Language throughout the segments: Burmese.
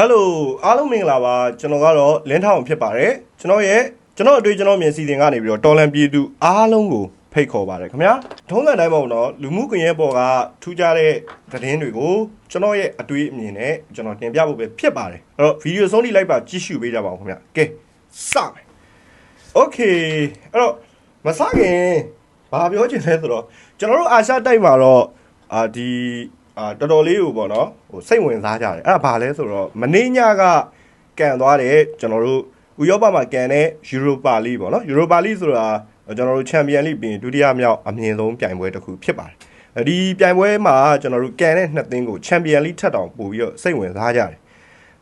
ဟယ်လိုအားလုံးမင်္ဂလာပါကျွန်တော်ကတော့လင်းထောင်ဖြစ်ပါတယ်ကျွန်တော်ရဲ့ကျွန်တော်အတွေ့ကျွန်တော်မြင်စီစဉ်ကနေပြီးတော့တော်လန်ပြည်သူအားလုံးကိုဖိတ်ခေါ်ပါတယ်ခင်ဗျာထုံးစံတိုင်းပေါ့နော်လူမှုကွန်ရက်ပေါ်ကထူးခြားတဲ့သတင်းတွေကိုကျွန်တော်ရဲ့အတွေ့အမြင်နဲ့ကျွန်တော်တင်ပြဖို့ပဲဖြစ်ပါတယ်အဲ့တော့ဗီဒီယိုဆုံးထိလိုက်ပါကြည့်ရှုပေးကြပါဦးခင်ဗျာကဲစမယ်โอเคအဲ့တော့မစခင်ဘာပြောချင်လဲဆိုတော့ကျွန်တော်တို့အာရှတိုက်မှာတော့အာဒီ အာတော်တော်လေးကိုပေါ့နော်ဟိုစိတ်ဝင်စားကြတယ်အဲ့ဒါဘာလဲဆိုတော့မင်းညကကန်သွားတယ်ကျွန်တော်တို့ဥရောပမှာကန်တဲ့ယူရိုပါလိပေါ့နော်ယူရိုပါလိဆိုတာကျွန်တော်တို့ချန်ပီယံလိပြင်ဒုတိယမြောက်အမြင့်ဆုံးပြိုင်ပွဲတစ်ခုဖြစ်ပါတယ်အဲ့ဒီပြိုင်ပွဲမှာကျွန်တော်တို့ကန်တဲ့နှစ်သင်းကိုချန်ပီယံလိထက်တောင်ပို့ပြီးတော့စိတ်ဝင်စားကြတယ်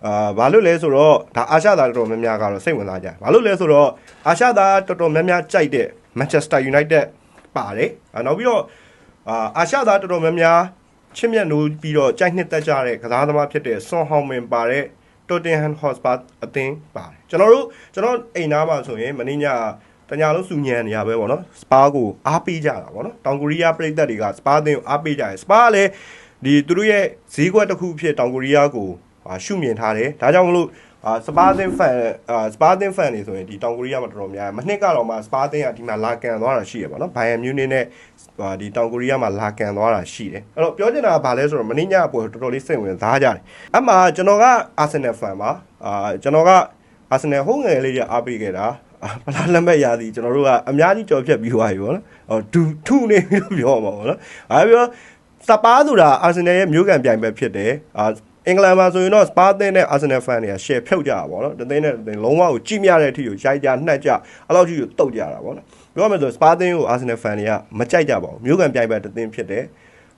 အာဘာလို့လဲဆိုတော့ဒါအာရှသားတော်တော်များများကတော့စိတ်ဝင်စားကြတယ်။ဘာလို့လဲဆိုတော့အာရှသားတော်တော်များများကြိုက်တဲ့ Manchester United ပါတယ်။အာနောက်ပြီးတော့အာအာရှသားတော်တော်များများ ချစ်မြတ်နိုးပြီးတော့ကြိုက်နှစ်သက်ကြတဲ့ကစားသမားဖြစ်တဲ့ Son Heung-min ပါတဲ့ Tottenham Hotspur အသင်းပါတယ်။ကျွန်တော်တို့ကျွန်တော်အိမ်သားမှာဆိုရင်မင်းညတညာလုံးစုညံနေရပဲပေါ့နော်စပါးကိုအားပေးကြတာပေါ့နော်တောင်ကိုရီးယားပြည်သက်တွေကစပါးအသင်းကိုအားပေးကြတယ်စပါးကလည်းဒီသူတို့ရဲ့ဈေးကွက်တစ်ခုဖြစ်တောင်ကိုရီးယားကိုအာရှုမြင်ထားတယ်ဒါကြောင့်မလို့ အာစပါသင်းဖန်အာစပါသင်းဖန်နေဆိုရင်ဒီတောင်ကိုရီးယားမှာတော်တော်များတယ်မနှစ်ကတော့မှစပါသင်းကဒီမှာလာကန်သွားတာရှိရပါတော့ဘိုင်ယန်မြူးနစ်နဲ့အာဒီတောင်ကိုရီးယားမှာလာကန်သွားတာရှိတယ်အဲ့တော့ပြောချင်တာကဘာလဲဆိုတော့မင်းညအပေါ်တော်တော်လေးစိတ်ဝင်စားကြတယ်အမှကျွန်တော်ကအာဆင်နယ်ဖန်ပါအာကျွန်တော်ကအာဆင်နယ်ဟိုးငယ်လေးကြီးအားပေးခဲ့တာအာဖလားလက်မဲ့ရသည်ကျွန်တော်တို့ကအများကြီးကြော်ဖြတ်ပြီးသွားပြီပေါ့နော်ဟောဒူထုနေပြီလို့ပြောမှာပေါ့နော်အဲပြောစပါးဆိုတာအာဆင်နယ်ရဲ့မျိုးကန်ပြိုင်ပဲဖြစ်တယ်အာ အင်္ဂလန်မှာဆိုရင်တော့စပါသင်းနဲ့အာဆင်နယ်ဖန်တွေက share ဖြုတ်ကြတာပေါ့နော်တသိန်းနဲ့တသိန်းလုံးဝကိုကြည့်မြတဲ့အထိကိုရိုက်ကြနှက်ကြအဲ့လောက်ကြီးကိုတုတ်ကြတာပေါ့နော်ပြောရမယ်ဆိုစပါသင်းကိုအာဆင်နယ်ဖန်တွေကမကြိုက်ကြပါဘူးမျိုးကန်ပြိုင်ပဲတသိန်းဖြစ်တယ်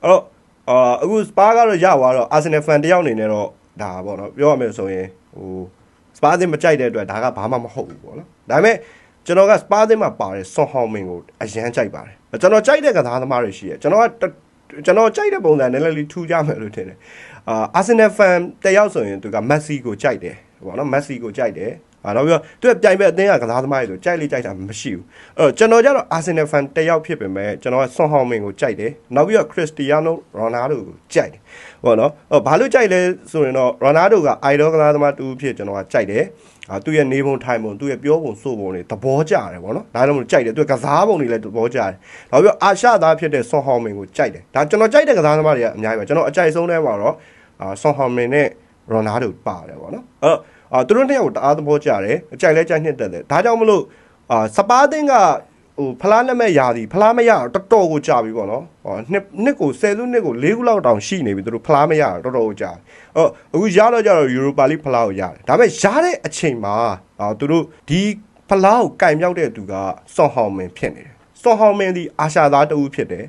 အဲ့တော့အာအခုစပါကတော့ရသွားတော့အာဆင်နယ်ဖန်တယောက်အနေနဲ့တော့ဒါပေါ့နော်ပြောရမယ်ဆိုရင်ဟိုစပါသင်းမကြိုက်တဲ့အတွက်ဒါကဘာမှမဟုတ်ဘူးပေါ့နော်ဒါပေမဲ့ကျွန်တော်ကစပါသင်းမှာပါတဲ့ဆွန်ဟောင်မင်ကိုအရန်ကြိုက်ပါတယ်ကျွန်တော်ကြိုက်တဲ့ကစားသမားတွေရှိတယ်ကျွန်တော်ကတကျွန်တော်ကြိုက်တဲ့ပုံစံနဲ့လည်းလေးထူကြမယ်လို့ထင်တယ် အာအာဆင်နယ်ဖန်တယောက်ဆိုရင်သူကမက်ဆီကိုကြိုက်တယ်ပေါ့နော်မက်ဆီကိုကြိုက်တယ် အာနောက်ပြီးတော့သူကပြိုင်ဘက်အသင်းကကစားသမားတွေဆိုကြိုက်လေကြိုက်တာမရှိဘူးအဲ့တော့ကျွန်တော်ကြတော့အာဆင်နယ်ဖန်တယောက်ဖြစ်ပေမဲ့ကျွန်တော်ကဆွန်ဟောင်မင်ကိုကြိုက်တယ်နောက်ပြီးတော့ခရစ္စတီယာနိုရိုနာဒိုကိုကြိုက်တယ်ပေါ့နော်အဲ့ဘာလို့ကြိုက်လဲဆိုရင်တော့ရိုနာဒိုကအိုင်ဒေါကစားသမားတူဖြစ်ကျွန်တော်ကကြိုက်တယ်အာသူ့ရဲ့နေပုံထိုင်ပုံသူ့ရဲ့ပြောပုံဆိုပုံတွေသဘောကျတယ်ပေါ့နော်ဒါကြောင့်မလို့ကြိုက်တယ်သူကကစားပုံတွေလည်းသဘောကျတယ်နောက်ပြီးတော့အာရှသားဖြစ်တဲ့ဆွန်ဟောင်မင်ကိုကြိုက်တယ်ဒါကျွန်တော်ကြိုက်တဲ့ကစားသမားတွေကအများကြီးပဲကျွန်တော်အကြိုက်ဆုံးထဲမှာတော့အာဆွန်ဟောင်မင်နဲ့ရိုနာဒိုပါတယ်ပေါ့နော်အဲ့တော့ အာသူတို့နှစ်ယောက်ကိုတအားသဘောကျတယ်အကြိုက်လဲကြိုက်နှစ်တက်တယ်ဒါကြောင့်မလို့အာစပါးသင်းကဟိုဖလားလက်မဲ့ရာသီဖလားမရတော့တော်တော်ကိုကြာပြီပေါ့နော်ဟောနှစ်နှစ်ကို10စုနှစ်ကို4ခုလောက်တောင်ရှိနေပြီသူတို့ဖလားမရတော့တော်တော်ကိုကြာအော်အခုရတော့ကြတော့ယူရိုပါလိဖလားကိုရတယ်ဒါပေမဲ့ရတဲ့အချိန်မှာအာသူတို့ဒီဖလားကိုကင်မြောက်တဲ့သူကဆွန်ဟောင်မင်ဖြစ်နေတယ်ဆွန်ဟောင်မင်ဒီအာရှာသားတဦးဖြစ်တယ်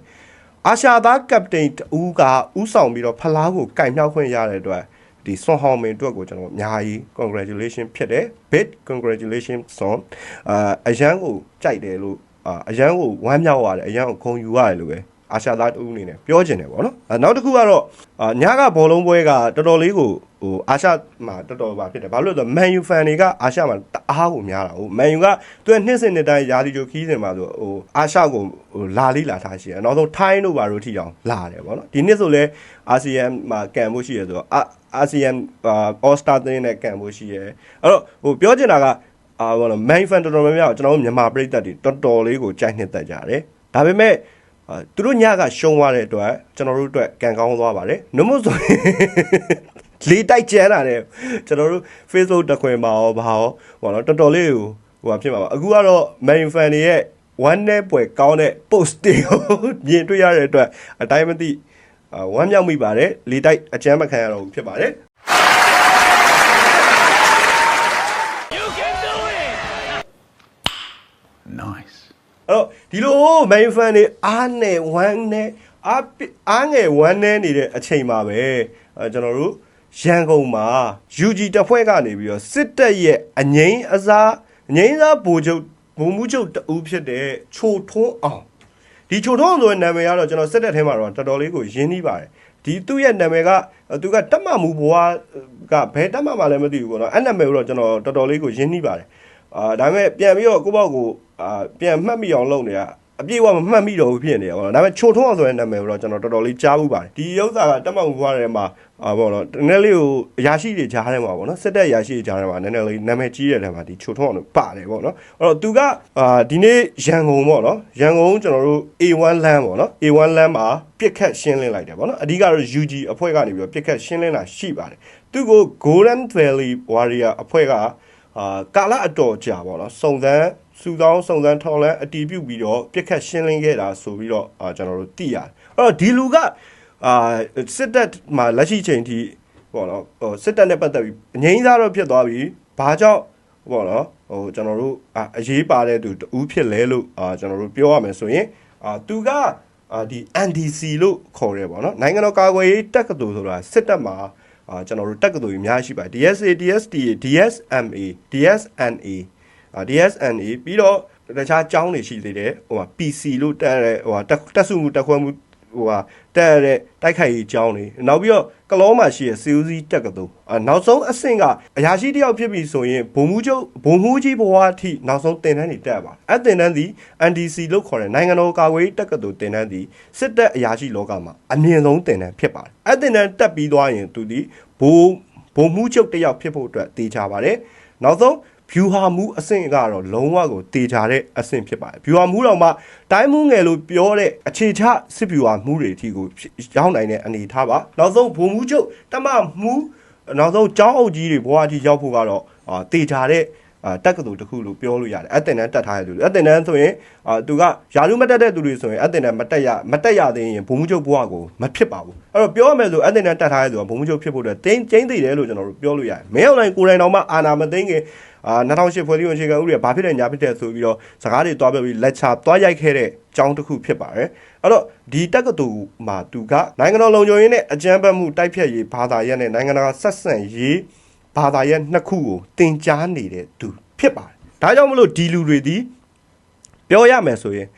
အာရှာသားကပတိန်တဦးကဥဆောင်ပြီးတော့ဖလားကိုကင်မြောက်ခွင့်ရတဲ့အတွက် ဒီဆွန်ဟောင်မင်အတွက်ကိုကျွန်တော်အများကြီး congratulation ဖြစ်တယ် big congratulation son အာအရန်ကိုကြိုက်တယ်လို့အာအရန်ကိုဝမ်းမြောက်ရတယ်အရန်ကိုဂုဏ်ယူရတယ်လို့ပဲ အာရှာသားတူအနေနဲ့ပြောချင်တယ်ပေါ့နော်အဲနောက်တစ်ခုကတော့အာညကဘောလုံးပွဲကတော်တော်လေးကိုဟိုအာရှမှာတော်တော်ပါဖြစ်တယ်ဘာလို့လဲဆိုတော့ Man U fan တွေကအာရှမှာတအားကိုများတာဟို Man U ကသူကနှစ်စဉ်နှစ်တိုင်းယာတီချိုခီးစဉ်မှာဆိုဟိုအာရှကိုဟိုလာလေးလာထားရှိတယ်နောက်ဆုံးထိုင်းတို့ဘာတို့ထိအောင်လာတယ်ပေါ့နော်ဒီနှစ်ဆိုလဲအာဆီယံမှာကန်ဖို့ရှိရဆိုတော့အာအာဆီယံအော်စတာတင်းနဲ့ကန်ဖို့ရှိရအဲ့တော့ဟိုပြောချင်တာကအာဘောနော် main fan တော်တော်များများကိုကျွန်တော်တို့မြန်မာပြည်သက်တွေတော်တော်လေးကိုကြိုက်နှစ်သက်ကြတယ်ဒါပေမဲ့အာ သူတို့ညကရှုံးသွားတဲ့အတွက်ကျွန်တော်တို့အတွက်ကံကောင်းသွားပါတယ်နှမို့ဆိုရင်လေးတိုက်ကျန်းလာတယ်ကျွန်တော်တို့ Facebook တခွင်ပါရောဘာရောဟိုတော့တော်တော်လေးဟိုဟိုဟာဖြစ်မှာပါအခုကတော့ main fan တွေရဲ့ one day ပွဲကောင်းတဲ့ post တွေကိုမြင်တွေ့ရတဲ့အတွက်အတိုင်းမသိအာဝမ်းမြောက်မိပါတယ်လေးတိုက်အကျမ်းမခံရတော့ဘူးဖြစ်ပါတယ် You can do it! Nice. အဲ့တော့ဒီလို main fan တွေအားနဲ့ဝမ်းနဲ့အားပိအားငယ်ဝမ်းနဲ့နေတဲ့အချိန်မှာပဲအဲကျွန်တော်တို့ရန်ကုန်မှာ UG တပ်ဖွဲ့ကနေပြီးတော့စစ်တပ်ရဲ့အငိမ့်အစားအငိမ့်စားဗိုလ်ချုပ်ဗိုလ်မှူးချုပ်တဦးဖြစ်တဲ့ချိုထွန်းအောင်ဒီချိုထွန်းအောင်ဆိုတဲ့နာမည်ကတော့ကျွန်တော်စစ်တပ်ထဲမှာတော့တော်တော်လေးကိုရင်းနှီးပါတယ်ဒီသူ့ရဲ့နာမည်ကသူကတက်မမှုဘွားကဘယ်တက်မမှလည်းမသိဘူးပေါ့နော်အဲ့နာမည်ကိုတော့ကျွန်တော်တော်တော်လေးကိုရင်းနှီးပါတယ်အာဒါပေမဲ့ပြန်ပြီးတော့ကိုယ့်ဘောက်ကို အာပြန်မှတ်မိအောင်လုပ်နေတာအပြည့်အဝမမှတ်မိတော့ဘူးဖြစ်နေတယ်ပေါ့နော်ဒါပေမဲ့ချိုထုံးအောင်ဆိုတဲ့နာမည်ကိုတော့ကျွန်တော်တော်တော်လေးကြားမှုပါတယ်ဒီဥစ္စာကတက်မောက်ဘွားထဲမှာအာပေါ့နော်နည်းနည်းလေးကိုအရာရှိတွေကြားထဲမှာပေါ့နော်စစ်တပ်အရာရှိတွေကြားထဲမှာနည်းနည်းလေးနာမည်ကြီးတဲ့ထဲမှာဒီချိုထုံးအောင်လို့ပါတယ်ပေါ့နော်အဲ့တော့သူကအာဒီနေ့ရန်ကုန်ပေါ့နော်ရန်ကုန်ကျွန်တော်တို့ A1 လမ်းပေါ့နော် A1 လမ်းမှာပြစ်ခတ်ရှင်းလင်းလိုက်တယ်ပေါ့နော်အဓိကတော့ UG အဖွဲ့ကနေပြီးတော့ပြစ်ခတ်ရှင်းလင်းတာရှိပါတယ်သူကို Golden Valley Warrior အဖွဲ့ကအာကာလအတော်ကြာပေါ့နော်စုံစမ်း စူဆောင်းစုံစမ်းထောက်လန်းအတီးပြုတ်ပြီးတော့ပြက်ခတ်ရှင်းလင်းခဲ့တာဆိုပြီးတော့အာကျွန်တော်တို့သိရတယ်အဲ့တော့ဒီလူကအာစစ်တပ်မှာလက်ရှိချိန်ထိပေါ့နော်ဟိုစစ်တပ်နဲ့ပတ်သက်ပြီးအငိမ့်စားတော့ဖြစ်သွားပြီဘာကြောင့်ပေါ့နော်ဟိုကျွန်တော်တို့အာအရေးပါတဲ့သူတူဖြစ်လဲလို့အာကျွန်တော်တို့ပြောရမယ်ဆိုရင်အာသူကအာဒီ NDC လို့ခေါ်ရဲပေါ့နော်နိုင်ငံတော်ကာကွယ်ရေးတက္ကသိုလ်ဆိုတာစစ်တပ်မှာအာကျွန်တော်တို့တက္ကသိုလ်ကြီးအများကြီးရှိပါတယ် DSA DSTA DSMA DSNA အာ DSNA ပြီးတော့တခြားကျောင်းတွေရှိသေးတယ်ဟိုဟာ PC လို့တက်ရတဲ့ဟိုဟာတက်တက်စုမှုတက်ခွဲမှုဟိုဟာတက်ရတဲ့တိုက်ခိုက်ရေးကျောင်းတွေနောက်ပြီးတော့ကလောမှာရှိတဲ့စီဦးစီးတက္ကသိုလ်အာနောက်ဆုံးအဆင့်ကအရာရှိတယောက်ဖြစ်ပြီဆိုရင်ဘုံမှုချုပ်ဘုံမှုကြီးဘဝအထိနောက်ဆုံးတင်တန်းတွေတက်ရပါတယ်အဲ့တင်တန်းသည် NDC လို့ခေါ်တဲ့နိုင်ငံတော်ကာကွယ်ရေးတက္ကသိုလ်တင်တန်းသည်စစ်တပ်အရာရှိလောကမှာအမြင့်ဆုံးတင်တန်းဖြစ်ပါတယ်အဲ့တင်တန်းတက်ပြီးသွားရင်သူဒီဘုံဘုံမှုချုပ်တယောက်ဖြစ်ဖို့အတွက်တေချာပါတယ်နောက်ဆုံး view ဟာမူအဆင့်ကတော့လုံးဝကိုတေချာတဲ့အဆင့်ဖြစ်ပါတယ် view ဟာမူတော့မှတိုင်းမှုငယ်လို့ပြောတဲ့အခြေချစစ် view ဟာမူတွေအထိကိုရောက်နိုင်တဲ့အနေထားပါနောက်ဆုံးဘုံမှုချုပ်တမမူနောက်ဆုံးကျောင်းအုပ်ကြီးတွေဘဝအထိရောက်ဖို့ကတော့အာတေချာတဲ့အာတက်ကတူတစ်ခုလို့ပြောလို့ရတယ်အတင်တန်းတက်ထားတဲ့သူတွေအတင်တန်းဆိုရင်အာသူကယာလူမတက်တဲ့သူတွေဆိုရင်အတင်တန်းမတက်ရမတက်ရသေးရင်ဘုံမှုချုပ်ဘဝကိုမဖြစ်ပါဘူးအဲ့တော့ပြောရမယ်ဆိုအတင်တန်းတက်ထားတဲ့သူကဘုံမှုချုပ်ဖြစ်ဖို့အတွက်တင်းကျင်းသိတယ်လို့ကျွန်တော်တို့ပြောလို့ရတယ်မင်းအောင်နိုင်ကိုယ်တိုင်တော်မှအာနာမသိငယ် အာ2008ဖွဲ့စည်းဝင်အခြေခံဥပဒေဘာဖြစ်တဲ့ညာဖြစ်တဲ့ဆိုပြီးတော့စကားတွေတွားပြပြီးလက်ချတွားရိုက်ခဲ့တဲ့ကျောင်းတစ်ခုဖြစ်ပါတယ်အဲ့တော့ဒီတက္ကသိုလ်မှာသူကနိုင်ငံတော်လုံခြုံရေးနဲ့အကြမ်းဖက်မှုတိုက်ဖျက်ရေးဘာသာရပ်နဲ့နိုင်ငံတကာဆက်ဆံရေးဘာသာရပ်နှစ်ခုကိုတင် जा နေတဲ့သူဖြစ်ပါတယ်ဒါကြောင့်မလို့ဒီလူတွေဒီပြောရမယ်ဆိုရင်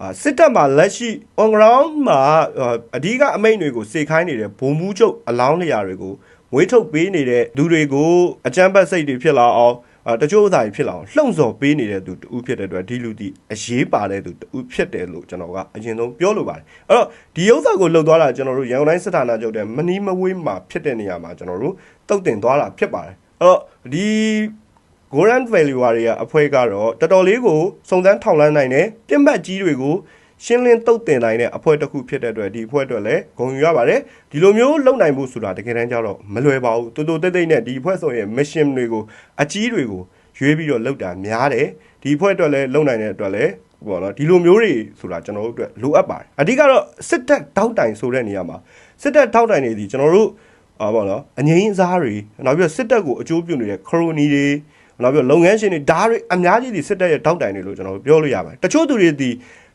အာစစ်တပ်မှာလက်ရှိ on ground မှာအာအဓိကအမိန့်တွေကိုစေခိုင်းနေတဲ့ဘုံမှုချုပ်အလောင်းနေရာတွေကိုမွေးထုတ်ပေးနေတဲ့လူတွေကိုအကြမ်းဖက်စိတ်တွေဖြစ်လာအောင်အာ တချို့ဥစ္စာတွေဖြစ်လာအောင်လှုံ့ဆော်ပေးနေတဲ့သူတူဖြစ်တဲ့အတွက်ဒီလူဒီအရေးပါတဲ့သူတူဖြစ်တယ်လို့ကျွန်တော်ကအရင်ဆုံးပြောလိုပါတယ်အဲ့တော့ဒီဥစ္စာကိုလှုပ်သွားတာကျွန်တော်တို့ရန်ကုန်တိုင်းစစ်ဌာနချုပ်တဲ့မနီမဝေးမှာဖြစ်တဲ့နေရာမှာကျွန်တော်တို့တုတ်တင်သွားတာဖြစ်ပါတယ်အဲ့တော့ဒီ Goran Value တွေအဖွဲ့ကတော့တော်တော်လေးကိုစုံစမ်းထောက်လှမ်းနိုင်တဲ့ပြစ်မှတ်ကြီးတွေကို ရှင်းလင်းတုတ်တင်နိုင်တဲ့အဖွဲ့တစ်ခုဖြစ်တဲ့အတွက်ဒီအဖွဲ့အတွက်လည်းဂုဏ်ယူရပါတယ်ဒီလိုမျိုးလုပ်နိုင်ဖို့ဆိုတာတကယ်တမ်းကျတော့မလွယ်ပါဘူးတူတူတိတ်တိတ်နဲ့ဒီအဖွဲ့ဆိုရင် mission တွေကိုအကြီးတွေကိုရွေးပြီးတော့လုပ်တာများတယ်ဒီအဖွဲ့အတွက်လည်းလုပ်နိုင်တဲ့အတွက်လည်းပေါ့နော်ဒီလိုမျိုးတွေဆိုတာကျွန်တော်တို့အတွက်လိုအပ်ပါတယ်အဓိကတော့စစ်တပ်တောက်တိုင်ဆိုတဲ့နေရာမှာစစ်တပ်တောက်တိုင်နေသည်ကျွန်တော်တို့အာပေါ့နော်အငိမ့်အစားတွေနောက်ပြီးတော့စစ်တပ်ကိုအကျိုးပြုနေတဲ့ခရိုနီတွေနောက်ပြီးတော့လုပ်ငန်းရှင်တွေဓာတ်တွေအများကြီးဒီစစ်တပ်ရဲ့တောက်တိုင်တွေလို့ကျွန်တော်ပြောလို့ရပါတယ်တချို့သူတွေဒီ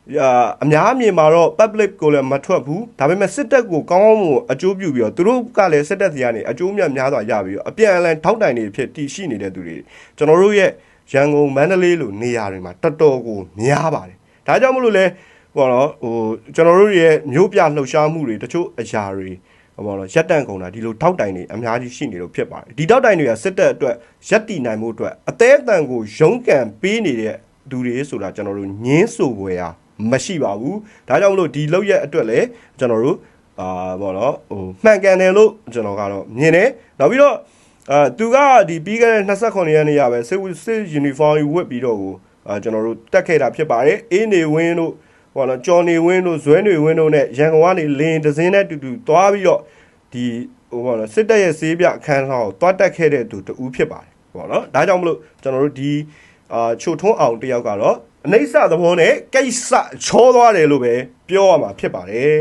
အာအများအမြင်မှာတော့ public ကိုလည်းမထွက်ဘူးဒါပေမဲ့စစ်တပ်ကိုကောင်းကောင်းမွန်အကျိုးပြုပြီးတော့သူတို့ကလည်းစစ်တပ်စီကနေအကျိုးမြတ်များစွာရပြီးတော့အပြန်အလှန်ထောက်တိုင်တွေဖြစ်တည်ရှိနေတဲ့သူတွေကျွန်တော်တို့ရဲ့ရန်ကုန်မန္တလေးလိုနေရာတွေမှာတော်တော်ကိုများပါတယ်ဒါကြောင့်မလို့လဲပေါ့နော်ဟိုကျွန်တော်တို့ရဲ့မျိုးပြလှုပ်ရှားမှုတွေတချို့အရာတွေဟောပေါ့နော်ရက်တန့်ကုန်တာဒီလိုထောက်တိုင်တွေအများကြီးရှိနေလို့ဖြစ်ပါတယ်ဒီထောက်တိုင်တွေကစစ်တပ်အတွက်ရက်တည်နိုင်မှုအတွက်အသေးအတန်ကိုရုန်းကန်ပေးနေတဲ့သူတွေဆိုတာကျွန်တော်တို့ညင်းဆိုပွဲရာ မရှိပါဘူးဒါကြောင့်မလို့ဒီလောက်ရက်အတွက်လည်းကျွန်တော်တို့အာပေါ့နော်ဟိုမှန်ကန်တယ်လို့ကျွန်တော်ကတော့မြင်တယ်နောက်ပြီးတော့အာသူကဒီပြီးခဲ့တဲ့29ရက်နေ့ရပဲစစ်ဝစစ်ယူနီဖောင်းဝတ်ပြီးတော့ကိုအာကျွန်တော်တို့တက်ခဲ့တာဖြစ်ပါတယ်အေးနေဝင်းတို့ဟောနော်ကြော်နေဝင်းတို့ဇွဲနေဝင်းတို့နဲ့ရန်ကုန်ကနေလင်းဒဇင်းနဲ့တူတူသွားပြီးတော့ဒီဟိုပေါ့နော်စစ်တပ်ရဲ့ဆေးပြအခန်းဆောင်ကိုသွားတက်ခဲ့တဲ့သူတူဖြစ်ပါတယ်ပေါ့နော်ဒါကြောင့်မလို့ကျွန်တော်တို့ဒီအာချိုထွန်းအောင်တယောက်ကတော့ အနိစ္စသဘောနဲ့ကိစ္စချောသွားတယ်လို့ပဲပြောရမှာဖြစ်ပါတယ်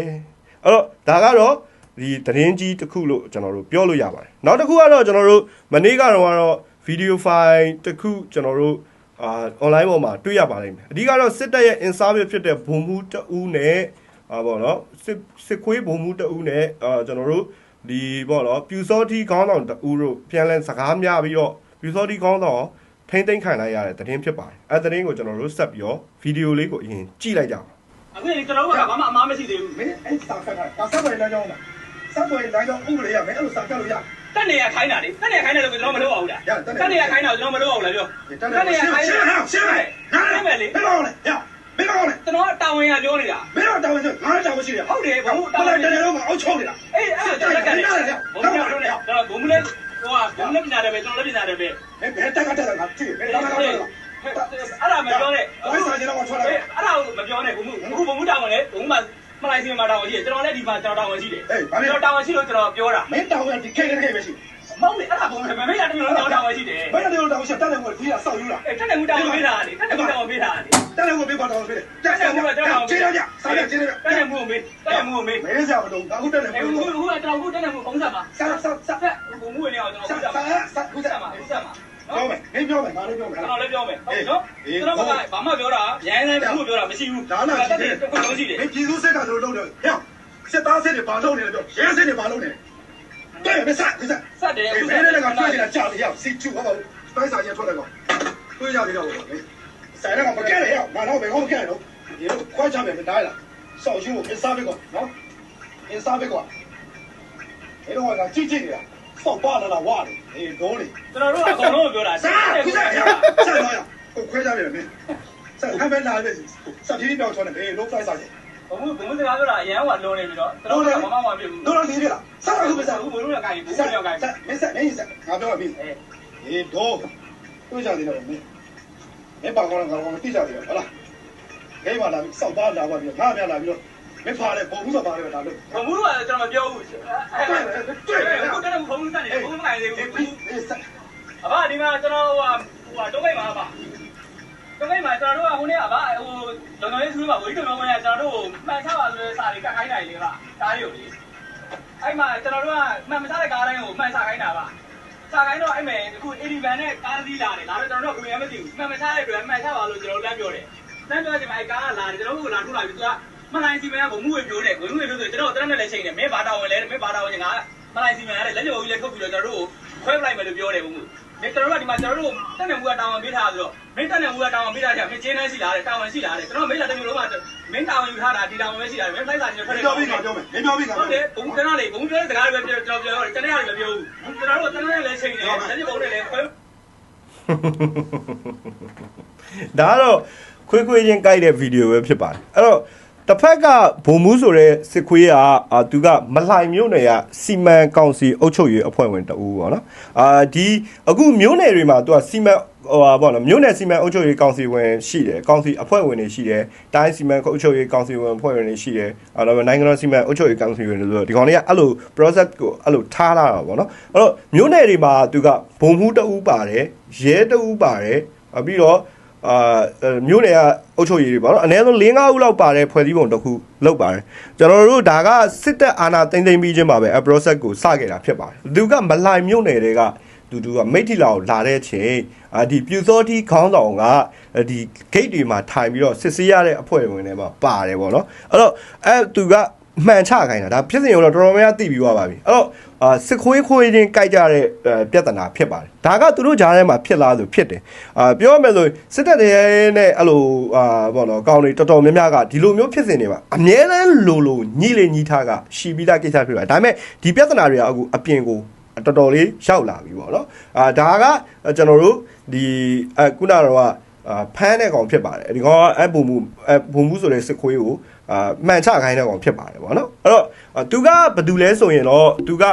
အဲ့တော့ဒါကတော့ဒီသတင်းကြီးတစ်ခုလို့ကျွန်တော်တို့ပြောလို့ရပါတယ်နောက်တစ်ခုကတော့ကျွန်တော်တို့မနေ့ကတော့ကတော့ဗီဒီယိုဖိုင်တစ်ခုကျွန်တော်တို့အာ online ပေါ်မှာတွေ့ရပါလိမ့်မယ်အဓိကတော့စစ်တပ်ရဲ့ in-service ဖြစ်တဲ့ဘုံမှုတအူးနဲ့အာပေါ့နော်စစ်စစ်ခွေးဘုံမှုတအူးနဲ့အာကျွန်တော်တို့ဒီပေါ့နော်ပြူစောတိခေါင်းဆောင်တအူးတို့ပြန်လဲစကားများပြီးတော့ပြူစောတိခေါင်းဆောင် ထိမ့်သိမ့်ခံလိုက်ရတဲ့သတင်းဖြစ်ပါတယ်အဲသတင်းကိုကျွန်တော်တို့ဆက်ပြီးတော့ဗီဒီယိုလေးကိုအရင်ကြည့်လိုက်ကြအောင်အခုကျွန်တော်တို့ကဘာမှအမားမရှိသေးဘူးမင်းအဲ့စာဖတ်တာဒါဆက်ပေါ်လမ်းကြောင်းလားဆက်ပေါ်လမ်းကြောင်းဥပဒေရမင်းအဲ့လိုစာဖတ်လို့ရတက်နေရခိုင်းတာလေတက်နေရခိုင်းတယ်လို့ကျွန်တော်မလုပ်အောင်လားရတက်နေတက်နေရခိုင်းတာကျွန်တော်မလုပ်အောင်လားပြောတက်နေရှင်းရှင်းဟောရှင်းမယ်ရှင်းမယ်လေဘယ်လိုလဲရမမင်းကောင်းလေကျွန်တော်ကတာဝန်ရပြောနေတာမင်းတော့တောင်းမရှိငါတောင်းမရှိတယ်ဟုတ်တယ်ဘုံဘာလဲတကယ်တော့မအောက်ချုံနေတာအေးအဲ့ဒါတက်ကတယ်ဘုံကတော့လေကျွန်တော်ဘုံမလေး ဟိုကဘုံလည်းပညာတယ်ပဲကျွန်တော်လည်းပညာတယ်ပဲဘယ်ဘယ်တက်ကတက်တာငါကြည့်ဘယ်တက်ကတက်တာအဲ့ဒါမပြောနဲ့ဘယ်စာကျတော့ထွက်လာအဲ့ဒါကိုမပြောနဲ့ဘုံခုဘုံတာဝန်လေဘုံမှာမလိုက်စင်မှာတာဝန်ရှိတယ်ကျွန်တော်လည်းဒီမှာကျွန်တော်တာဝန်ရှိတယ်ကျွန်တော်တာဝန်ရှိလို့ကျွန်တော်ပြောတာမင်းတောင်းရဒီခေတ်ခေတ်ပဲရှိ မဟုတ်လေအဲ့ဒါဘုံပဲမမေ့ရတမျိုးတော့တာဝန်ရှိတယ်ဘယ်နဲ့တော့တောင်းရှိတက်တယ်ကိုဒီကစောက်ယူလာအဲ့တက်တယ်မူတာဝန်ပေးတာလေတက်တယ်မူတာဝန်ပေးတာလေတက်တယ်ကိုပေးပါတောင်းပေးတယ်တက်တယ်ကိုခြေရကြစားရခြေရတက်တယ်မူမေးတက်တယ်မူမေးမင်းစားမလို့အခုတက်တယ်အဲ့ကိုဟိုဟိုကကျွန်တော်ခုတက်တယ်မူပုံစံမှာစားစားစားဆက်ဘုံမူဝင်နေအောင်ကျွန်စားတော်စားစားခုစားဆက်မှာဆက်မှာပြောမယ်မင်းပြောမယ်ငါလည်းပြောမယ်ကျွန်တော်လည်းပြောမယ်ဟုတ်နော်ကျွန်တော်ကဘာမှပြောတာရန်တိုင်းဘူးပြောတာမရှိဘူးဒါနာတက်ရှိတယ်တယ်တစ်ခုလုံးရှိတယ်မင်းပြည်သူစစ်ကဆိုလို့လုပ်တယ်ဟဲ့စစ်သားစစ်တွေဘာလုပ်နေလဲပြောရဲစစ်တွေဘာလုပ်နေလဲ 对，没事没事。啥的？没那个对的，家里要谁住好不好？白啥也出来个，对家里要我没。晒那个不干了要，晚上没空干了，你快家里没带了，小心我给三百个，喏，给三百个。没那个最近的，放挂了了袜的，哎，狗的。这老路啊，公路不要了。啥？不是呀，啥玩意？我快家里没，在那边拿的，上天天不要穿的，哎，都快啥去？ ဘမှုဘမှုစကားပြောတာအရန်ကလွန်နေပြီတော့သူတို့ကမမမပြဘူးတို့တော့နေပြလားဆက်ပါခုပစံခုဘလို့ကကိုင်ဘူးဆက်ရောက်ကိုင်မင်းဆက်မင်းဆက်ငါပြောပြီအေးတို့တို့ကြတယ်တော့မင်းမင်းပါကောင်းကောင်းတိကျတယ်ဟုတ်လားဂိမ်းမှာလာပြီးစောက်သားလာပါပြီးငါများလာပြီးတော့မင်းပါတယ်ဘုံမှုဆိုပါတယ်ဒါလို့ဘုံမှုကကျွန်တော်မပြောဘူးတွေ့တယ်ကိုတက်တဲ့ဘုံမှုစတယ်ဘုံမှုမနိုင်သေးဘူးအဘဒီမှာကျွန်တော်ဟိုဟိုတော့ခိုင်ပါပါ ကိတ်မှာကျွန်တော်တို့ကဟိုနေ့ကဘာဟိုလုံလုံလေးသူကဝိတုံလုံးကကျွန်တော်တို့မှန်ချပါဆိုတဲ့စာတွေကခိုင်းနိုင်လေပါဒါရီကိုလေအဲ့မှာကျွန်တော်တို့ကမှန်မချတဲ့ကားတိုင်းကိုမှန်ချခိုင်းတာပါစာခိုင်းတော့အဲ့မဲ့အခု80ဗန်နဲ့ကားသီးလာတယ်ဒါတော့ကျွန်တော်တို့ကဘယ်မှမသိဘူးမှန်မချတဲ့အတွက်မှန်ချပါလို့ကျွန်တော်တို့လမ်းပြောတယ်လမ်းပြောချိန်မှာအဲ့ကားကလာတယ်ကျွန်တော်တို့ကလာထုတ်လာပြီသူကမလိုင်းစီမံကဘုံမှုဝင်ပြောတယ်ဝင်မှုဝင်လို့ဆိုကျွန်တော်တို့တရက်နဲ့လည်းချိန်တယ်မင်းဘာတာဝင်လဲမင်းဘာတာဝင်ငါမလိုင်းစီမံရတယ်လက်ညှိုးကြီးလည်းထုတ်ပြီးတော့ကျွန်တော်တို့ကိုခွဲပလိုက်မယ်လို့ပြောတယ်ဘုံမှု မင်းကျွန်တော်တို့ကဒီမှာကျွန်တော်တို့တက်နေမှုကတာဝန်ပေးထားဆိုတော့မင်းတက်နေမှုကတာဝန်ပေးထားကြမင်းချင်းနိုင်ရှိလားတဲ့တာဝန်ရှိလားတဲ့ကျွန်တော်မိလာတမျိုးလုံးကမင်းတာဝန်ယူထားတာဒီတာဝန်ပဲရှိတာမင်းဖိုက်စာချင်းဖက်တယ်ပြောပြီးငါပြောမယ်မင်းပြောပြီးငါဟုတ်တယ်ဘုံကျွန်တော်လေဘုံပြောတဲ့စကားတွေပဲပြောကျွန်တော်ပြောတယ်ကျွန်တော်ရတယ်မပြောဘူးကျွန်တော်တို့ကျွန်တော်လည်းချိန်တယ်ဆက်ပြပုံနဲ့လည်းဒါတော့ခွေးခွေးချင်းကြိုက်တဲ့ဗီဒီယိုပဲဖြစ်ပါတယ်အဲ့တော့ တစ်ဖက်ကဘုံမှုဆိုတဲ့စစ်ခွေးကအာသူကမလှိုင်မြို့နယ်ကစီမံကောင်စီအုပ်ချုပ်ရေးအဖွဲ့ဝင်တအူးပေါ့နော်အာဒီအခုမြို့နယ်တွေမှာသူကစီမံဟိုပါပေါ့နော်မြို့နယ်စီမံအုပ်ချုပ်ရေးကောင်စီဝင်ရှိတယ်ကောင်စီအဖွဲ့ဝင်တွေရှိတယ်တိုင်းစီမံအုပ်ချုပ်ရေးကောင်စီဝင်အဖွဲ့ဝင်တွေရှိတယ်အဲ့တော့နိုင်ငံတော်စီမံအုပ်ချုပ်ရေးကောင်စီဝင်တွေဆိုတော့ဒီကောင်တွေကအဲ့လို process ကိုအဲ့လိုထားလာတာပေါ့နော်အဲ့တော့မြို့နယ်တွေမှာသူကဘုံမှုတအူးပါတယ်ရဲတအူးပါတယ်အပြီးတော့ အာမြို့နယ်ကအုပ်ချုပ်ရေးတွေပေါ့နော်အနည်းဆုံး၄၅ဦးလောက်ပါတဲ့ဖွဲ့စည်းပုံတစ်ခုလောက်ပါတယ်ကျွန်တော်တို့ဒါကစစ်တပ်အာဏာသိမ်းသိမ်းပြီးချင်းပါပဲအ process ကိုစခဲ့တာဖြစ်ပါတယ်သူကမလိုင်မြို့နယ်တွေကသူသူကမိတ်တီလာကိုလာတဲ့ချိန်အာဒီပြူစောတိခေါင်းဆောင်ကဒီ gate တွေမှာထိုင်ပြီးတော့စစ်ဆေးရတဲ့အဖွဲ့ဝင်တွေမှာပါတယ်ပေါ့နော်အဲ့တော့အဲသူက မှန်ချခိုင်းတာဒါဖြစ်စဉ်ကိုတော့တော်တော်များများသိပြီးသွားပါပြီအဲ့တော့အာစစ်ခွေးခွေးချင်းကြိုက်ကြတဲ့ပြဿနာဖြစ်ပါတယ်ဒါကသူတို့ဂျားထဲမှာဖြစ်လာဆိုဖြစ်တယ်အာပြောရမယ်ဆိုစစ်တပ်တွေနဲ့အဲ့လိုအာဘောနော်ကောင်းတွေတော်တော်များများကဒီလိုမျိုးဖြစ်စဉ်တွေမှာအမြဲတမ်းလိုလိုညှိလေညှိထားကရှီပြီးသားကိစ္စဖြစ်ပါတယ်ဒါပေမဲ့ဒီပြဿနာတွေကအခုအပြင်ကိုတော်တော်လေးရောက်လာပြီပေါ့နော်အာဒါကကျွန်တော်တို့ဒီအခုနကတော့ကအာဖမ်းတဲ့ကောင်ဖြစ်ပါတယ်ဒီကောင်ကအဘုံမှုအဘုံမှုဆိုတဲ့စစ်ခွေးကို အာမှန်ချခိုင်းတဲ့ကောင်ဖြစ်ပါတယ်ပေါ့နော်အဲ့တော့သူကဘာတူလဲဆိုရင်တော့သူက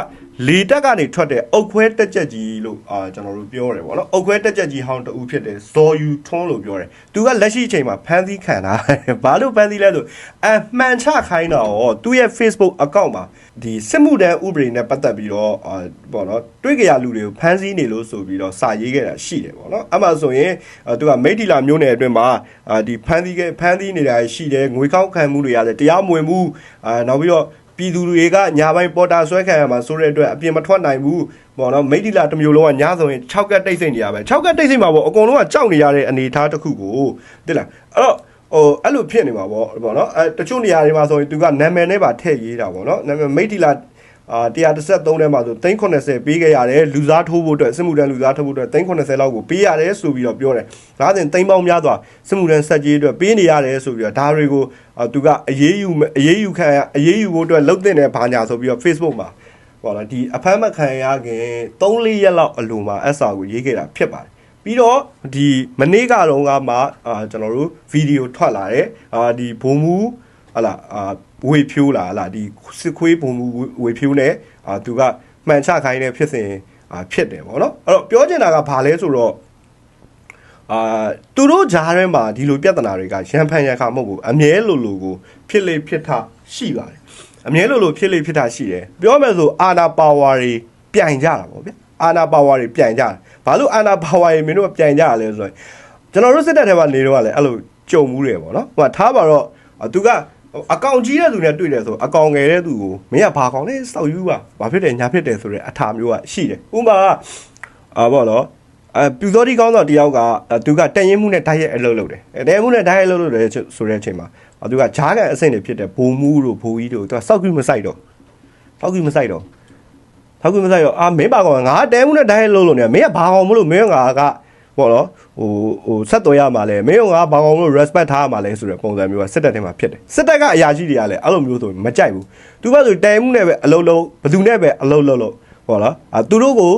လေတက်ကနေထွက်တဲ့အုတ်ခွဲတက်ကြက်ကြီးလို့အာကျွန်တော်တို့ပြောတယ်ပေါ့နော်အုတ်ခွဲတက်ကြက်ကြီးဟောင်းတူဖြစ်တယ်ဇော်ယူထွန်းလို့ပြောတယ်သူကလက်ရှိအချိန်မှာဖမ်းသီးခံတာဘာလို့ဖမ်းသီးလဲဆိုအမှန်ချခိုင်းတာရောသူ့ရဲ့ Facebook account မှာဒီစစ်မှုတန်းဥပဒေနဲ့ပတ်သက်ပြီးတော့အာပေါ့နော်တွေးကြရလူတွေကိုဖမ်းဆီးနေလို့ဆိုပြီးတော့စာရေးခဲ့တာရှိတယ်ပေါ့နော်အဲ့မှာဆိုရင်သူကမိတ်တီလာမျိုးနယ်အတွင်းမှာအာဒီဖမ်းသီးခဲ့ဖမ်းသီးနေတာရှိတယ်ငွေကောက်ခံမှုတွေရတယ်တရားမဝင်မှုအာနောက်ပြီးတော့ ပြည်သူတွေကညာဘက်ပေါ်တာဆွဲခံရမှာဆိုတဲ့အတွက်အပြင်မထွက်နိုင်ဘူးပေါ့နော်မိတ်တီလာတစ်မျိုးလုံးကညာဆိုရင်6ကက်တိတ်ဆိတ်နေရပဲ6ကက်တိတ်ဆိတ်မှာပေါ့အကုန်လုံးကကြောက်နေရတဲ့အနေအထားတစ်ခုကိုသိလားအဲ့တော့ဟိုအဲ့လိုဖြစ်နေမှာပေါ့ပေါ့နော်အဲတချို့နေရာတွေမှာဆိုရင်သူကနာမည်နဲ့ပါထည့်ရေးတာပေါ့နော်နာမည်မိတ်တီလာ အာ133ထဲမှာဆို380ပေးခဲ့ရတယ်လူစားထိုးဖို့အတွက်စစ်မှုတန်းလူစားထိုးဖို့အတွက်380လောက်ကိုပေးရတယ်ဆိုပြီးတော့ပြောတယ်။ဒါဆိုရင်3ပေါင်းများစွာစစ်မှုတန်းဆက်ကြီးအတွက်ပေးနေရတယ်ဆိုပြီးတော့ဒါတွေကိုသူကအရေးယူအရေးယူခံအရေးယူဖို့အတွက်လှုပ်တင်တဲ့ဘာညာဆိုပြီးတော့ Facebook မှာပေါ့နော်ဒီအဖမ်းမခံရခင်3-4ရက်လောက်အလိုမှာ SR ကိုရေးခဲ့တာဖြစ်ပါတယ်။ပပြီးတော့ဒီမနေ့ကတော့ကမှအာကျွန်တော်တို့ဗီဒီယိုထွက်လာတယ်အာဒီဘုံမူဟလာအာ ဝေဖြိုးလာဟလာဒီစစ်ခွေးဘုံမူဝေဖြိုးနဲ့အာသူကမှန်ချခိုင်းတဲ့ဖြစ်စဉ်အာဖြစ်တယ်ပေါ့နော်အဲ့တော့ပြောချင်တာကဘာလဲဆိုတော့အာသူတို့ဂျားထဲမှာဒီလိုပြဿနာတွေကရန်ဖန်ရန်ခါမဟုတ်ဘူးအမြဲလိုလိုကိုဖြစ်လေဖြစ်တာရှိပါတယ်အမြဲလိုလိုဖြစ်လေဖြစ်တာရှိတယ်ပြောမယ်ဆိုအာနာပါဝါတွေပြိုင်ကြတာပေါ့ဗျအာနာပါဝါတွေပြိုင်ကြတာဘာလို့အာနာပါဝါတွေမင်းတို့ကပြိုင်ကြရလဲဆိုတော့ကျွန်တော်တို့စစ်တပ်ထဲမှာနေတော့ကလည်းအဲ့လိုကြုံမှုတယ်ပေါ့နော်ဟိုကထားပါတော့သူက အကောင်ကြီးတဲ့သူနဲ့တွေ့တယ်ဆိုအကောင်ငယ်တဲ့သူကိုမင်းကဘာကောင်လဲစောက်ယူပါဘာဖြစ်တယ်ညာဖြစ်တယ်ဆိုတဲ့အထာမျိုးကရှိတယ်ဥပမာအာဘောနော်အဲပြူစောတိကောင်းတော့တယောက်ကအဲသူကတန်ရင်မှုနဲ့ဓာတ်ရိုက်အလုပ်လုပ်တယ်အဲတန်ရင်မှုနဲ့ဓာတ်ရိုက်အလုပ်လုပ်တယ်ဆိုတဲ့အချိန်မှာအဲသူကဂျားကန်အဆင့်တွေဖြစ်တဲ့ဘုံမူးတို့ဘိုးကြီးတို့သူကစောက်ကူမဆိုင်တော့စောက်ကူမဆိုင်တော့စောက်ကူမဆိုင်တော့အာမင်းပါကောင်ငါတန်ရင်မှုနဲ့ဓာတ်ရိုက်လုပ်လို့နေမင်းကဘာကောင်မလို့မင်းကငါက ပေါ့နော်ဟိုဟိုဆက်တော်ရမှာလဲမင်းကငါဘာကောင်မလို့ respect ထားရမှာလဲဆိုတဲ့ပုံစံမျိုးကစစ်တပ်ထဲမှာဖြစ်တယ်စစ်တပ်ကအရာရှိတွေကလည်းအဲ့လိုမျိုးဆိုမကြိုက်ဘူးသူကဆိုတန်ရင်မှုနဲ့ပဲအလုပ်လုပ်ဘယ်သူနဲ့ပဲအလုပ်လုပ်လို့ပေါ့နော်အာသူတို့ကို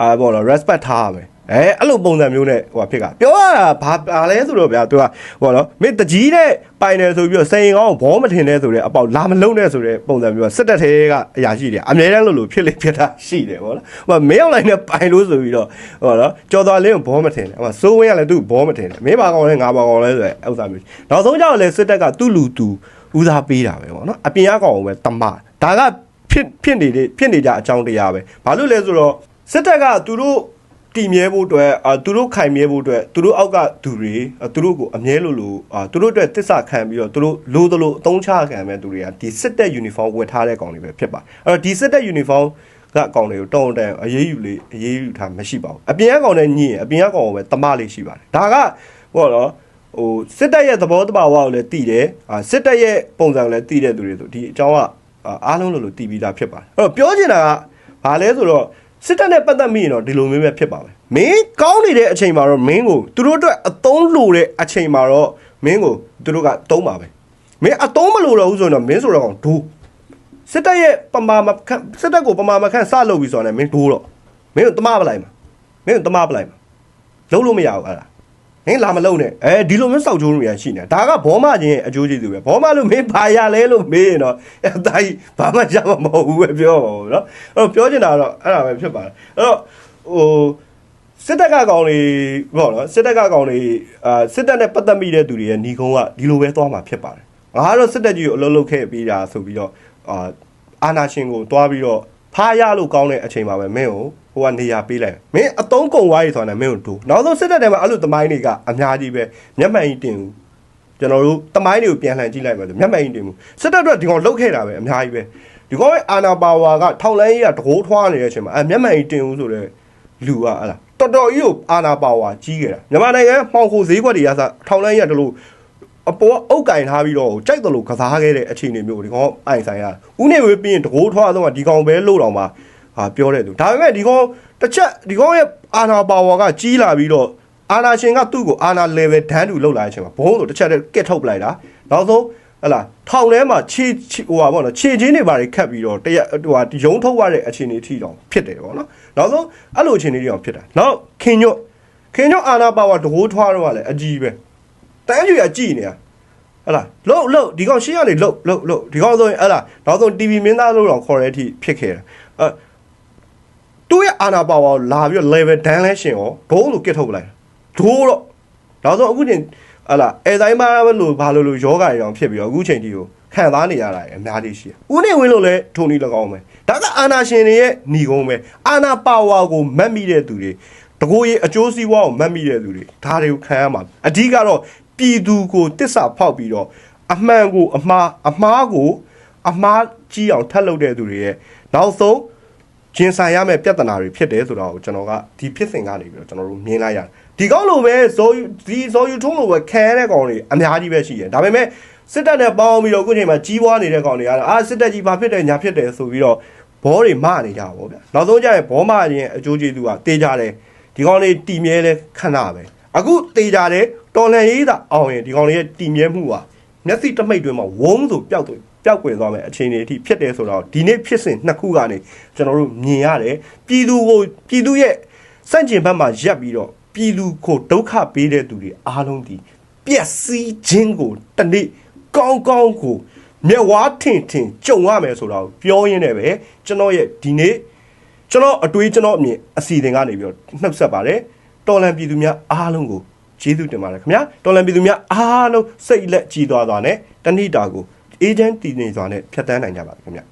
အာပေါ့နော် respect ထားရမယ် အဲအဲ့လိုပုံစံမျိုးနဲ့ဟိုဖြစ်ကပြောရတာဘာဘာလဲဆိုတော့ဗျာသူကဟိုနော်မင်းတကြီးနဲ့ပိုင်တယ်ဆိုပြီးတော့စိန်ကောင်းဘောမထင်တဲ့ဆိုတဲ့အပေါက်လာမလုံးတဲ့ဆိုတဲ့ပုံစံမျိုးကစစ်တပ်သေးကအရာရှိတယ်အမြဲတမ်းလို့လို့ဖြစ်လေဖြစ်တာရှိတယ်ဗောနော်ဟိုမင်းအောင်လိုက်နဲ့ပိုင်လို့ဆိုပြီးတော့ဟောနော်ကြော်တော်လင်းကိုဘောမထင်တယ်ဟိုစိုးဝင်းကလည်းသူ့ဘောမထင်တယ်မင်းဘာကောင်လဲငါဘာကောင်လဲဆိုတဲ့ဥစ္စာမျိုးနောက်ဆုံးကြောက်လဲစစ်တပ်ကသူ့လူသူဦးစားပေးတာပဲဗောနော်အပြင်အကောင်ကိုပဲတမဒါကဖြစ်ဖြစ်နေတဲ့ဖြစ်နေကြအကြောင်းတရားပဲဘာလို့လဲဆိုတော့စစ်တပ်ကသူတို့ တည်မြဲဖို့အတွက်အာသူတို့ခိုင်မြဲဖို့အတွက်သူတို့အောက်ကသူတွေအာသူတို့ကိုအမြဲလို့လို့အာသူတို့အတွက်တစ္ဆာခံပြီးတော့သူတို့လိုသလိုအသုံးချခံမဲ့သူတွေကဒီစစ်တပ်ယူနီဖောင်းဝတ်ထားတဲ့ကောင်တွေပဲဖြစ်ပါအဲ့တော့ဒီစစ်တပ်ယူနီဖောင်းကအကောင်တွေကိုတောင်းတန်အရေးယူလေးအရေးယူထားမရှိပါဘူးအပြင်အကောင်နဲ့ညင်အပြင်အကောင်ကိုပဲတမလေးရှိပါတယ်ဒါကဟောတော့ဟိုစစ်တပ်ရဲ့သဘောတဘာဝကိုလည်းတည်တယ်အာစစ်တပ်ရဲ့ပုံစံကိုလည်းတည်တဲ့သူတွေဆိုဒီအကြောင်းကအာအားလုံးလို့လို့တည်ပြီးသားဖြစ်ပါတယ်အဲ့တော့ပြောချင်တာကဘာလဲဆိုတော့ စစ်တပ်နဲ့ပတ်သက်မိရင်တော့ဒီလိုမျိုးပဲဖြစ်ပါပဲမင်းကောင်းနေတဲ့အချိန်မှာတော့မင်းကိုသူတို့အတွက်အသုံးလိုတဲ့အချိန်မှာတော့မင်းကိုသူတို့ကသုံးပါပဲမင်းအသုံးမလိုတော့ဘူးဆိုရင်တော့မင်းဆိုတော့ကောင်ဒိုးစစ်တပ်ရဲ့ပမာမခန့်စစ်တပ်ကိုပမာမခန့်စလုပ်ပြီးဆိုတော့လည်းမင်းဒိုးတော့မင်းကိုတမပလိုက်မှာမင်းကိုတမပလိုက်မှာလုံးလို့မရဘူးအဲ့ဒါမ င်လာမလုံနဲ့အဲဒီလိုမျိုးစောက်ကျိုးတွေရရှိနေဒါကဘောမချင်းရဲ့အကျိုးကျေးဇူးပဲဘောမလို့မင်းဘာရလဲလို့မေးရင်တော့အဲတာကြီးဘာမှရမှာမဟုတ်ဘူးပဲပြောပါဦးနော်အဲ့တော့ပြောချင်တာကတော့အဲ့ဒါပဲဖြစ်ပါတယ်အဲ့တော့ဟိုစစ်တပ်ကကောင်တွေပေါ့နော်စစ်တပ်ကကောင်တွေအာစစ်တပ်နဲ့ပတ်သက်မိတဲ့သူတွေရဲ့ဏီကုံကဒီလိုပဲသွားမှာဖြစ်ပါတယ်ငါကတော့စစ်တပ်ကြီးကိုအလုပ်လုပ်ခဲ့ပြီးတာဆိုပြီးတော့အာအာနာရှင်ကိုတွားပြီးတော့ဖားရလို့ကောင်းတဲ့အချိန်မှာပဲမင်းကိုဟိုကနေရာပေးလိုက်မင်းအတုံးကုံဝါးရီဆိုတာနဲ့မင်းကိုဒိုးနောက်ဆုံးစစ်တပ်ထဲမှာအဲ့လိုသမိုင်းတွေကအများကြီးပဲမျက်မှန်ကြီးတင်ဦးကျွန်တော်တို့တမိုင်းတွေကိုပြန်လှန်ကြည့်လိုက်ပါဆိုမျက်မှန်ကြီးတင်ဦးစစ်တပ်အတွက်ဒီကောင်လှုပ်ခဲ့တာပဲအများကြီးပဲဒီကောင်ရဲ့အာနာပါဝါကထောက်လန်းကြီးကတကိုးထွားနေတဲ့အချိန်မှာအဲမျက်မှန်ကြီးတင်ဦးဆိုတဲ့လူကဟလာတော်တော်ကြီးကိုအာနာပါဝါကြီးခဲ့တာမြန်မာနိုင်ငံမှောင်ခိုဈေးကွက်တွေရစထောက်လန်းကြီးကတလို့အပေါ်အုတ်ကင်ထားပြီးတော့ကြိုက်တယ်လို့ကစားခဲ့တဲ့အခြေအနေမျိုးကိုဒီကောင်အိုင်ဆိုင်ရဦးနေဝေးပြီးရင်တကိုးထွားတော့ဒီကောင်ပဲလို့တော့မှာ ဟာပြောတဲ့သူဒါပေမဲ့ဒီကောင်တစ်ချက်ဒီကောင်ရဲ့အာနာပါဝါကကြီးလာပြီးတော့အာနာရှင်ကသူ့ကိုအာနာ level ဒန်းတူလောက်လာတဲ့အချိန်မှာဘုံဆိုတစ်ချက်တည်းကက်ထုတ်ပလိုက်တာနောက်ဆုံးဟလာထောင်ထဲမှာခြေဟိုဟာပေါ့နော်ခြေချင်းတွေဘာတွေခတ်ပြီးတော့တရဟိုဟာရုံးထုတ်ရတဲ့အခြေအနေအထိတောင်ဖြစ်တယ်ပေါ့နော်နောက်ဆုံးအဲ့လိုအခြေအနေတွေတောင်ဖြစ်တာနောက်ခင်ညွတ်ခင်ညွတ်အာနာပါဝါတကိုးထွားတော့ကလည်းအကြီးပဲတန်းကြီးကကြည်နေတာဟလာလှုပ်လှုပ်ဒီကောင်ရှေ့ကနေလှုပ်လှုပ်လှုပ်ဒီကောင်ဆိုရင်ဟလာနောက်ဆုံး TV မင်းသားလို့တော့ခေါ်တဲ့အထိဖြစ်ခဲ့တာအဲ သူ့ရဲ့အာနာပါဝါကိုလာပြီးတော့ level ဒန်းလဲရှင်ရောဘုံလို့ကစ်ထုတ်ပလိုက်ဒိုးတော့နောက်ဆုံးအခုချိန်ဟလာအဲတိုင်းမှာလို့ဘာလို့လို့ယောဂါတွေအောင်ဖြစ်ပြီးတော့အခုချိန်ဒီကိုခံစားနေရတာအများကြီးရှိတယ်။ဦးနေဝင်းလို့လည်းထုံနီ၎င်းပဲ။ဒါကအာနာရှင်တွေရဲ့ညီကုန်းပဲ။အာနာပါဝါကိုမတ်မိတဲ့သူတွေတကိုယ်ရေးအကျိုးစီးပွားကိုမတ်မိတဲ့သူတွေဒါတွေကိုခံရမှာ။အဓိကတော့ပြည်သူကိုတစ္ဆာဖောက်ပြီးတော့အမှန်ကိုအမှားအမှားကိုအမှားကြီးအောင်ထပ်လုပ်တဲ့သူတွေရဲ့နောက်ဆုံး ကျင်ဆိုင်ရမယ့်ပြဿနာတွေဖြစ်တယ်ဆိုတော့ကျွန်တော်ကဒီဖြစ်စဉ်ကနေပြီးတော့ကျွန်တော်တို့မြင်လိုက်ရတယ်ဒီကောင်းလိုပဲဇော်ယူဒီဇော်ယူထုံးလိုပဲခံရတဲ့ကောင်တွေအများကြီးပဲရှိတယ်ဒါပေမဲ့စစ်တပ်နဲ့ပေါင်းပြီးတော့အခုချိန်မှာကြီးပွားနေတဲ့ကောင်တွေကတော့အာစစ်တပ်ကြီးဘာဖြစ်တယ်ညာဖြစ်တယ်ဆိုပြီးတော့ဘောတွေမနေကြပါဘူးဗျနောက်ဆုံးကျရင်ဘောမရင်အကျိုးကျေးဇူးကတေးကြတယ်ဒီကောင်တွေတီမြဲလဲခဏပဲအခုတေးကြတယ်တော်လန်ရေးတာအောင်ရင်ဒီကောင်တွေရဲ့တီမြဲမှုကမျက်စိတမိတ်တွင်မှာဝုန်းဆိုပျောက်သွား ပျောက်ကွယ်သွားမယ်အခြေအနေအထိဖြစ်တယ်ဆိုတော့ဒီနေ့ဖြစ်စဉ်နှစ်ခုကနေကျွန်တော်တို့မြင်ရတယ်ပြည်သူကိုပြည်သူရဲ့စန့်ကျင်ဘက်မှာရက်ပြီးတော့ပြည်လူကိုဒုက္ခပေးတဲ့သူတွေအားလုံးဒီပျက်စီးခြင်းကိုတနေ့ကောင်းကောင်းကိုမျက်ဝါးထင်ထင်ကြုံရမယ်ဆိုတာကိုပြောရင်းနဲ့ပဲကျွန်တော်ရဲ့ဒီနေ့ကျွန်တော်အတွေးကျွန်တော်အမြင်အစီအစဉ်ကနေပြီးတော့နှုတ်ဆက်ပါတယ်တော်လန်ပြည်သူများအားလုံးကိုကျေးဇူးတင်ပါတယ်ခင်ဗျာတော်လန်ပြည်သူများအားလုံးစိတ်လက်ကြည်သွားသွားနဲ့တဏိတာကို အေဂျင့်တည်နေစွာနဲ့ဖြတ်တန်းနိုင်ကြပါခင်ဗျာ